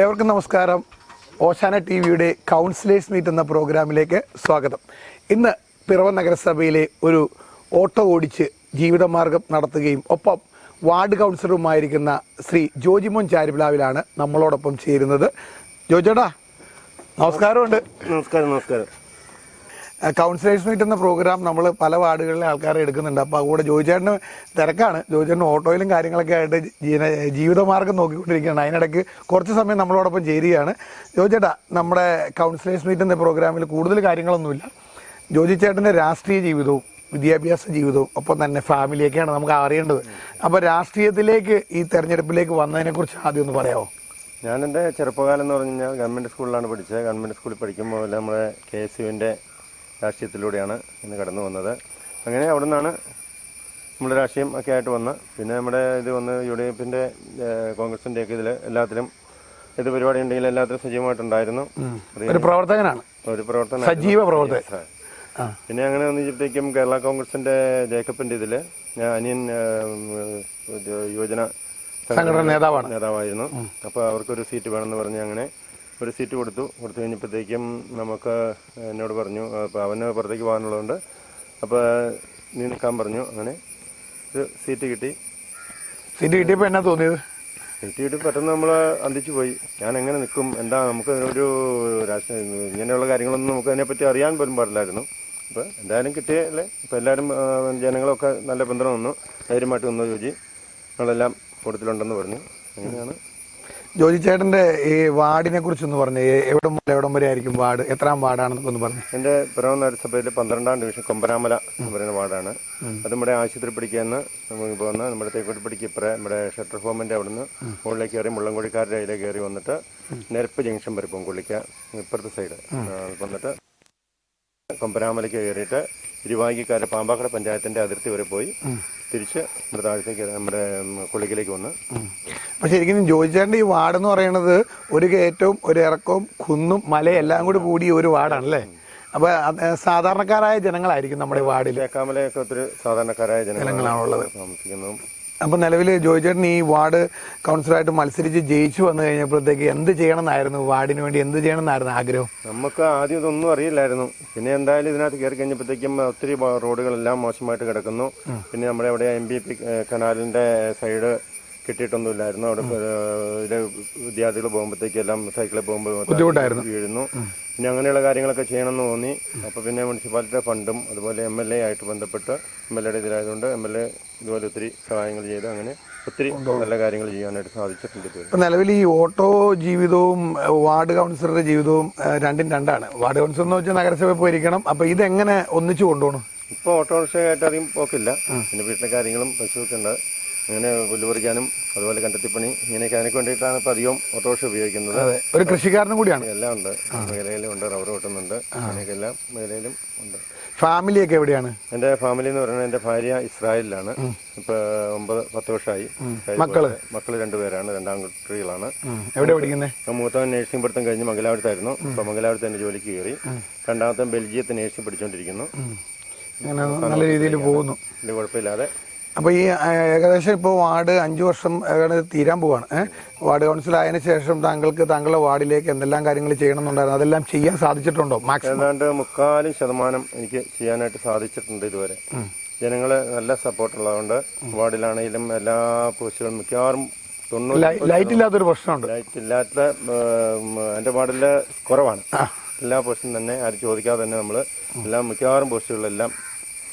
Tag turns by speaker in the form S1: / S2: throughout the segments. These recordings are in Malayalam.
S1: ഏവർക്കും നമസ്കാരം. ഓശാന ടി വിയുടെ കൗൺസിലേഴ്സ് മീറ്റ് എന്ന പ്രോഗ്രാമിലേക്ക് സ്വാഗതം. ഇന്ന് പിറവ നഗരസഭയിലെ ഒരു ഓട്ടോ ഓടിച്ച് ജീവിതമാർഗം നടത്തുകയും ഒപ്പം വാർഡ് കൗൺസിലറുമായിരിക്കുന്ന ശ്രീ ജോജിമോൻ ചാരിപ്ലാവിലാണ് നമ്മളോടൊപ്പം ചേരുന്നത്. ജോജോടാ നമസ്കാരമുണ്ട്.
S2: നമസ്കാരം നമസ്കാരം.
S1: കൗൺസിലേഴ്സ് മീറ്റ് എന്ന പ്രോഗ്രാം നമ്മൾ പല വാർഡുകളിലെ ആൾക്കാരെ എടുക്കുന്നുണ്ട്. അപ്പോൾ അതുകൂടെ ജോയിച്ചേട്ടന് തിരക്കാണ്. ജോയിച്ചേട്ടന് ഓട്ടോയിലും കാര്യങ്ങളൊക്കെ ആയിട്ട് ജീവിതമാർഗം നോക്കിക്കൊണ്ടിരിക്കുകയാണ്. അതിനിടയ്ക്ക് കുറച്ച് സമയം നമ്മളോടൊപ്പം ചേരുകയാണ്. ജോയിച്ചേട്ടാ നമ്മുടെ കൗൺസിലേഴ്സ് മീറ്റ് എന്ന പ്രോഗ്രാമിൽ കൂടുതൽ കാര്യങ്ങളൊന്നുമില്ല. ജോജി ചേട്ടന്റെ രാഷ്ട്രീയ ജീവിതവും വിദ്യാഭ്യാസ ജീവിതവും ഒപ്പം തന്നെ ഫാമിലിയൊക്കെയാണ് നമുക്ക് അറിയേണ്ടത്. അപ്പോൾ രാഷ്ട്രീയത്തിലേക്ക് ഈ തെരഞ്ഞെടുപ്പിലേക്ക് വന്നതിനെക്കുറിച്ച് ആദ്യം ഒന്ന് പറയാമോ?
S2: ഞാൻ എന്റെ ചെറുപ്പകാലം എന്ന് പറഞ്ഞു കഴിഞ്ഞാൽ ഗവൺമെന്റ് സ്കൂളിലാണ് പഠിച്ചത്. ഗവൺമെന്റ് സ്കൂളിൽ പഠിക്കുമ്പോൾ നമ്മുടെ കെ എസ് യുവിന്റെ രാഷ്ട്രീയത്തിലൂടെയാണ് ഇന്ന് കടന്നു വന്നത്. അങ്ങനെ അവിടെ നിന്നാണ് നമ്മുടെ രാഷ്ട്രീയം ഒക്കെ ആയിട്ട് വന്ന്. പിന്നെ നമ്മുടെ ഇത് വന്ന് യു ഡി എഫിന്റെ കോൺഗ്രസിന്റെ ഒക്കെ ഇതിൽ എല്ലാത്തിലും ഇത് പരിപാടി ഉണ്ടെങ്കിൽ എല്ലാത്തിലും സജീവമായിട്ടുണ്ടായിരുന്നു.
S1: ഒരു പ്രവർത്തകനാണ്.
S2: ഒരു പ്രവർത്തന
S1: സജീവ പ്രവർത്തകൻ.
S2: പിന്നെ അങ്ങനെ വന്നിട്ടേക്കും കേരള കോൺഗ്രസിന്റെ ജേക്കബിന്റെ ഇതിൽ ഞാൻ അനിയൻ യുവജന
S1: സംഘടന നേതാവാണ്.
S2: നേതാവായിരുന്നു. അപ്പോൾ അവർക്കൊരു സീറ്റ് വേണമെന്ന് പറഞ്ഞ് അങ്ങനെ ഒരു സീറ്റ് കൊടുത്തു. കൊടുത്തു കഴിഞ്ഞപ്പോഴത്തേക്കും നമുക്ക് എന്നോട് പറഞ്ഞു അപ്പോൾ അവന് പുറത്തേക്ക് പോകാനുള്ളതുകൊണ്ട് അപ്പോൾ നീ നിൽക്കാൻ പറഞ്ഞു. അങ്ങനെ ഒരു സീറ്റ് കിട്ടി.
S1: സീറ്റ് കിട്ടിയപ്പോൾ എന്നാ തോന്നിയത്?
S2: സീറ്റ് കിട്ടി പെട്ടെന്ന് നമ്മൾ അന്തിച്ചു പോയി. ഞാൻ എങ്ങനെ നിൽക്കും? എന്താ നമുക്ക് ഒരു രാഷ്ട്രീയ ഇങ്ങനെയുള്ള കാര്യങ്ങളൊന്നും നമുക്ക് അതിനെപ്പറ്റി അറിയാൻ പോലും പാടില്ലായിരുന്നു. അപ്പോൾ എന്തായാലും കിട്ടിയല്ലേ ഇപ്പോൾ എല്ലാവരും ജനങ്ങളൊക്കെ നല്ല ബന്ധം വന്നു ധൈര്യമായിട്ട് വന്നു ചോദിച്ചു ഞങ്ങളെല്ലാം കൂട്ടത്തിലുണ്ടെന്ന് പറഞ്ഞു. അങ്ങനെയാണ്
S1: ജോജി ചേട്ടന്റെ ഈ വാർഡിനെ കുറിച്ചൊന്ന് പറഞ്ഞു. എവിടെ മുതൽ എവിടം വരെ ആയിരിക്കും വാർഡ്? എത്രാം വാർഡാണെന്നൊക്കെ ഒന്ന് പറഞ്ഞു.
S2: എന്റെ പിറവം നഗരസഭയിലെ പന്ത്രണ്ടാം ഡിവിഷൻ കൊമ്പനാമല എന്ന് പറയുന്ന വാർഡാണ്. അത് നമ്മുടെ ആശുപത്രി പിടിക്കുന്ന നമുക്ക് പോകുന്ന നമ്മുടെ തേക്കോട്ടിപ്പടിക്ക് ഇപ്പറേ നമ്മുടെ ഷട്ടർ ഹോമിന്റെ അവിടുന്ന് മുകളിലേക്ക് കയറി മുള്ളംകൊടിക്കാരുടെ അതിലേക്ക് കയറി വന്നിട്ട് നെരപ്പ് ജംഗ്ഷൻ വരെ പോകും കൊള്ളിക്ക ഇപ്പുറത്തെ സൈഡ്. വന്നിട്ട് കൊമ്പനാമലയ്ക്ക് കയറിയിട്ട് ഇരുവാങ്ങിക്കാര് പാമ്പാക്കട പഞ്ചായത്തിന്റെ അതിർത്തി വരെ പോയി തിരിച്ച് നമ്മുടെ താഴത്തേക്ക് നമ്മുടെ ഉം, കൊള്ളിക്കലേക്ക് വന്ന്.
S1: അപ്പൊ ശരിക്കും ജോജി ഈ വാർഡ് എന്ന് പറയുന്നത് ഒരു കയറ്റവും ഒരു ഇറക്കവും കുന്നും മലയും എല്ലാം കൂടി കൂടിയ ഒരു വാർഡാണല്ലേ? അപ്പൊ അത് സാധാരണക്കാരായ ജനങ്ങളായിരിക്കും നമ്മുടെ വാർഡിൽ.
S2: തേക്കാമലയൊക്കെ ഒത്തിരി സാധാരണക്കാരായ ജനങ്ങളാണുള്ളത്. താമസിക്കുന്നതും.
S1: അപ്പൊ നിലവിൽ ജോയ് ചേട്ടൻ ഈ വാർഡ് കൗൺസിലറായിട്ട് മത്സരിച്ച് ജയിച്ചു വന്നു കഴിഞ്ഞപ്പോഴത്തേക്ക് എന്ത് ചെയ്യണമെന്നായിരുന്നു? വാർഡിന് വേണ്ടി എന്ത് ചെയ്യണമെന്നായിരുന്നു ആഗ്രഹം?
S2: നമുക്ക് ആദ്യം ഇതൊന്നും അറിയില്ലായിരുന്നു. പിന്നെ എന്തായാലും ഇതിനകത്ത് കയറി കഴിഞ്ഞപ്പോഴത്തേക്കും ഒത്തിരി റോഡുകളെല്ലാം മോശമായിട്ട് കിടക്കുന്നു. പിന്നെ നമ്മുടെ അവിടെ എം ബി പി കനാലിന്റെ സൈഡ് കിട്ടിയിട്ടൊന്നുമില്ലായിരുന്നു. അവിടെ വിദ്യാർത്ഥികൾ പോകുമ്പോഴത്തേക്കും എല്ലാം സൈക്കിളിൽ പോകുമ്പോൾ വീഴുന്നു. പിന്നെ അങ്ങനെയുള്ള കാര്യങ്ങളൊക്കെ ചെയ്യണമെന്ന് തോന്നി. അപ്പോൾ പിന്നെ മുനിസിപ്പാലിറ്റിയുടെ ഫണ്ടും അതുപോലെ എം എൽ എ ആയിട്ട് ബന്ധപ്പെട്ട് എം എൽ എയുടെ ഇതിലായതുകൊണ്ട് എം എൽ എ ഇതുപോലെ ഒത്തിരി സഹായങ്ങൾ ചെയ്ത് അങ്ങനെ ഒത്തിരി നല്ല കാര്യങ്ങൾ ചെയ്യാനായിട്ട് സാധിച്ചിട്ടുണ്ട്
S1: ഇപ്പോൾ നിലവിൽ ഈ ഓട്ടോ ജീവിതവും വാർഡ് കൗൺസിലറുടെ ജീവിതവും രണ്ടും രണ്ടാണ്. വാർഡ് കൗൺസിലർ എന്ന് വെച്ചാൽ നഗരസഭയിൽ പോയിരിക്കണം. അപ്പോൾ ഇതെങ്ങനെ ഒന്നിച്ചു കൊണ്ടുപോകണം?
S2: ഇപ്പോൾ ഓട്ടോറിക്ഷയായിട്ട് അധികം പോക്കില്ല. പിന്നെ വീട്ടിലെ കാര്യങ്ങളും പശുവൊക്കെ ഉണ്ട് അങ്ങനെ പുല്ല് പറിക്കാനും അതുപോലെ കണ്ടെത്തിപ്പണി ഇങ്ങനെയൊക്കെ അതിനൊക്കെ വേണ്ടിയിട്ടാണ് ഇപ്പോൾ അധികം ഓട്ടോറിക്ഷ ഉപയോഗിക്കുന്നത്.
S1: ഒരു കൃഷിക്കാരനും കൂടിയാണ്.
S2: എല്ലാം ഉണ്ട്. മേഖലയിലും ഉണ്ട് റബ്ബർ വെട്ടുന്നുണ്ട്. അങ്ങനെയൊക്കെ എല്ലാ മേഖലയിലും ഉണ്ട്.
S1: ഫാമിലിയൊക്കെ എവിടെയാണ്?
S2: എന്റെ ഫാമിലി എന്ന് പറയുന്നത് എന്റെ ഭാര്യ ഇസ്രായേലിലാണ്. ഇപ്പോൾ ഒമ്പത് പത്ത് വർഷമായി.
S1: മക്കൾ?
S2: മക്കൾ രണ്ടുപേരാണ് രണ്ടാം
S1: കുട്ടികളാണ്. എവിടെ പഠിക്കുന്നത്
S2: ഇപ്പം മൂത്തവൻ നേഴ്സിംഗ് പഠിത്തം കഴിഞ്ഞ് മംഗലാപുരത്തായിരുന്നു. ഇപ്പൊ മംഗലാപുരത്ത് എന്റെ ജോലിക്ക് കയറി. രണ്ടാമത്തെ ബെൽജിയത്തെ നേഴ്സിംഗ് പഠിച്ചുകൊണ്ടിരിക്കുന്നു
S1: നല്ല രീതിയിൽ പോകുന്നു.
S2: വലിയ കുഴപ്പമില്ലാതെ
S1: അപ്പോൾ ഈ ഏകദേശം ഇപ്പോൾ വാർഡ് അഞ്ച് വർഷം തീരാൻ പോവാണ്. വാർഡ് കൗൺസിൽ ആയതിനു ശേഷം താങ്കൾക്ക് താങ്കളുടെ വാർഡിലേക്ക് എന്തെല്ലാം കാര്യങ്ങൾ ചെയ്യണമെന്നുണ്ടായിരുന്നു? അതെല്ലാം ചെയ്യാൻ സാധിച്ചിട്ടുണ്ടോ മാക്സിമം?
S2: ഏതാണ്ട് മുക്കാലും ശതമാനം എനിക്ക് ചെയ്യാനായിട്ട് സാധിച്ചിട്ടുണ്ട് ഇതുവരെ. ജനങ്ങൾ നല്ല സപ്പോർട്ട് ഉള്ളതുകൊണ്ട് വാർഡിലാണെങ്കിലും എല്ലാ പോസ്റ്റുകളും മിക്കവാറും
S1: ലൈറ്റ് ഇല്ലാത്തൊരു പ്രശ്നമുണ്ട്.
S2: ലൈറ്റ് ഇല്ലാത്ത എന്റെ എന്റെ വാർഡിൽ കുറവാണ്. എല്ലാ പോസ്റ്റും തന്നെ ആരും ചോദിക്കാതെ തന്നെ നമ്മൾ എല്ലാ മിക്കവാറും പോസ്റ്റുകളിലെല്ലാം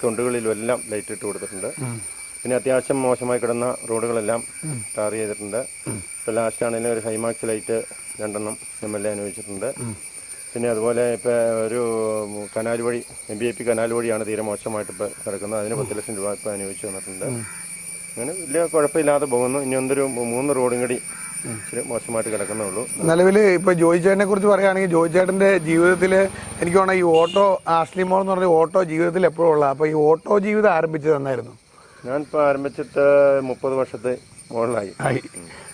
S2: തൊണ്ടുകളിലും എല്ലാം ലൈറ്റ് ഇട്ട് കൊടുത്തിട്ടുണ്ട് പിന്നെ അത്യാവശ്യം മോശമായി കിടന്ന റോഡുകളെല്ലാം ടാർ ചെയ്തിട്ടുണ്ട്. ഇപ്പോൾ ലാസ്റ്റ് ആണെങ്കിലും ഒരു ഹൈമാക്സ് ലൈറ്റ് രണ്ടെണ്ണം എം എൽ എ അനുവദിച്ചിട്ടുണ്ട്. പിന്നെ അതുപോലെ ഇപ്പോൾ ഒരു കനാൽ വഴി M B A P canal വഴിയാണ് തീരെ മോശമായിട്ട് ഇപ്പോൾ കിടക്കുന്നത്. അതിന് പത്ത് ലക്ഷം രൂപ ഇപ്പോൾ അനുവദിച്ചു തന്നിട്ടുണ്ട്. അങ്ങനെ വലിയ കുഴപ്പമില്ലാതെ പോകുന്നു. ഇനി ഒന്നൊരു മൂന്ന് റോഡും കൂടി മോശമായിട്ട് കിടക്കുന്നുള്ളൂ
S1: നിലവിൽ ഇപ്പൊ ജോയി ചേട്ടനെ കുറിച്ച് പറയുകയാണെങ്കിൽ ജോയി ചേട്ടന്റെ ജീവിതത്തിൽ എനിക്ക് തോന്നുന്നു ഈ ഓട്ടോ ആഷ്ലി മോൾ എന്ന് പറഞ്ഞ ഓട്ടോ ജീവിതത്തിൽ എപ്പോഴും ഉള്ളത്. അപ്പൊ ഈ ഓട്ടോ ജീവിതം ആരംഭിച്ചത് എന്നായിരുന്നു
S2: ഇപ്പൊ ആരംഭിച്ചിട്ട് മുപ്പത് വർഷത്തെ മുകളിലായി.
S1: ആയി.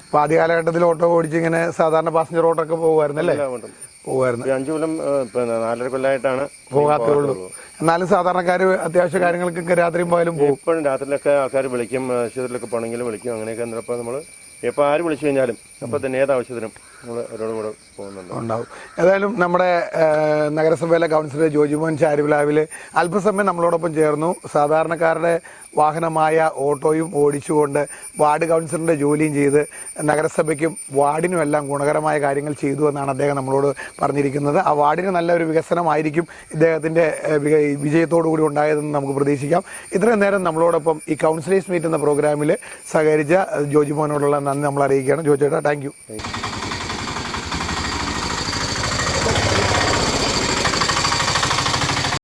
S1: അപ്പൊ ആദ്യ കാലഘട്ടത്തിൽ ഓട്ടോ ഓടിച്ച് ഇങ്ങനെ സാധാരണ പാസഞ്ചർ ഓട്ടോക്കെ പോകുമായിരുന്നല്ലേ
S2: എല്ലാം കൊണ്ടും.
S1: പോകുമായിരുന്നു.
S2: ഈ അഞ്ചു കൊല്ലം ഇപ്പൊ നാലര കൊല്ലായിട്ടാണ്
S1: പോകാത്തേ ഉള്ളൂ. എന്നാലും സാധാരണക്കാര് അത്യാവശ്യ കാര്യങ്ങൾക്കൊക്കെ രാത്രിയും പോയാലും പോകും.
S2: എപ്പോഴും രാത്രിയിലൊക്കെ ആൾക്കാർ വിളിക്കും ആശുപത്രിയിലൊക്കെ പോകണമെങ്കിലും വിളിക്കും അങ്ങനെയൊക്കെ എന്നിപ്പോൾ നമ്മൾ എപ്പോൾ ആര് വിളിച്ചു കഴിഞ്ഞാലും അപ്പോൾ ഏത് ആവശ്യത്തിനും നമ്മൾ അവരോട് കൂടെ പോകുന്നുണ്ട്.
S1: ഉണ്ടാവും. ഏതായാലും നമ്മുടെ നഗരസഭയിലെ കൗൺസിലർ ജോജിമോഹൻ ചാരിവിലാവിൽ അല്പസമയം നമ്മളോടൊപ്പം ചേർന്നു. സാധാരണക്കാരുടെ വാഹനമായ ഓട്ടോയും ഓടിച്ചുകൊണ്ട് വാർഡ് കൗൺസിലറിന്റെ ജോലിയും ചെയ്ത് നഗരസഭയ്ക്കും വാർഡിനും എല്ലാം ഗുണകരമായ കാര്യങ്ങൾ ചെയ്തു എന്നാണ് അദ്ദേഹം നമ്മളോട് പറഞ്ഞിരിക്കുന്നത്. ആ വാർഡിന് നല്ലൊരു വികസനമായിരിക്കും ഇദ്ദേഹത്തിന്റെ ഏഹ്, വിജയത്തോടു കൂടി ഉണ്ടായതെന്ന് നമുക്ക് പ്രതീക്ഷിക്കാം. ഇത്രയും നേരം നമ്മളോടൊപ്പം ഈ കൗൺസിലേഴ്സ് മീറ്റ് എന്ന പ്രോഗ്രാമിൽ സഹകരിച്ച ജോജിമോഹനോടുള്ള നന്ദി നമ്മൾ അറിയിക്കുകയാണ് ജോജേട്ടാ താങ്ക് യു